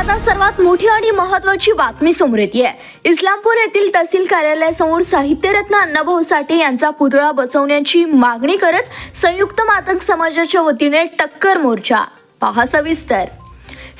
सर्वात मोठी आणि महत्वाची बातमी समोर येते इस्लामपूर येथील तहसील कार्यालयासमोर साहित्यरत्न अण्णाभाऊ साठे यांचा पुतळा बसवण्याची मागणी करत संयुक्त मातक समाजाच्या वतीने टक्कर मोर्चा. पहा सविस्तर.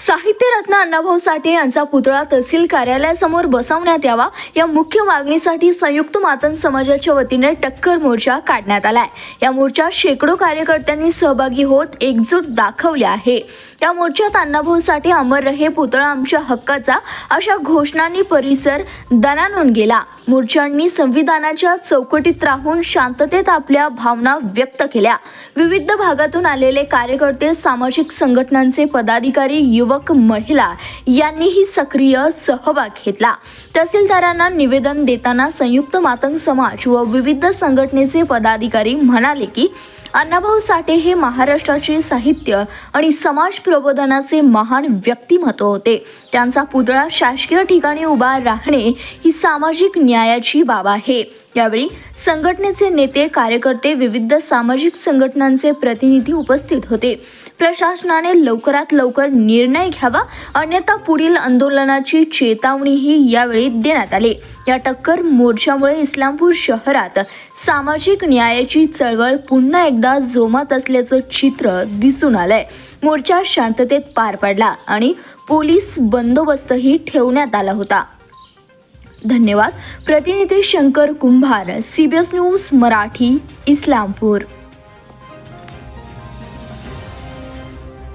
साहित्यरत्न अण्णाभाऊ साठे यांचा पुतळा तहसील कार्यालयासमोर बसवण्यात यावा या मुख्य मागणीसाठी संयुक्त मातंग समाजाच्या वतीने टक्कर मोर्चा काढण्यात आलाय. या मोर्चात शेकडो कार्यकर्त्यांनी सहभागी होत एकजूट दाखवली आहे. या मोर्चात अण्णाभाऊ साठे अमर रहे पुतळा आमच्या हक्काचा अशा घोषणांनी परिसर दणानून गेला. मोर्चांनी संविधानाच्या चौकटीत राहून शांततेत आपल्या भावना व्यक्त केल्या. विविध भागातून आलेले कार्यकर्ते सामाजिक संघटनांचे पदाधिकारी युवक महिला यांनीही सक्रिय सहभाग घेतला. तहसीलदारांना निवेदन देताना संयुक्त मातंग समाज व विविध संघटनेचे पदाधिकारी म्हणाले की अण्णाभाऊ साठे हे महाराष्ट्राचे साहित्य आणि समाज प्रबोधनाचे महान व्यक्तिमत्व होते. त्यांचा पुतळा शासकीय ठिकाणी उभा राहणे ही सामाजिक न्यायाची बाब आहे. यावेळी संघटनेचे नेते कार्यकर्ते विविध सामाजिक संघटनांचे प्रतिनिधी उपस्थित होते. प्रशासनाने लवकरात लवकर निर्णय घ्यावा अन्यथा पुढील आंदोलनाची चेतावणीही यावेळी देण्यात आली. या टक्कर मोर्चामुळे इस्लामपूर शहरात सामाजिक न्यायाची चळवळ पुन्हा एकदा जोमात असल्याचं चित्र दिसून आलंय. मोर्चा शांततेत पार पडला आणि पोलीस बंदोबस्तही ठेवण्यात आला होता. धन्यवाद. प्रतिनिधी शंकर कुंभार सीबीएस न्यूज मराठी इस्लामपूर.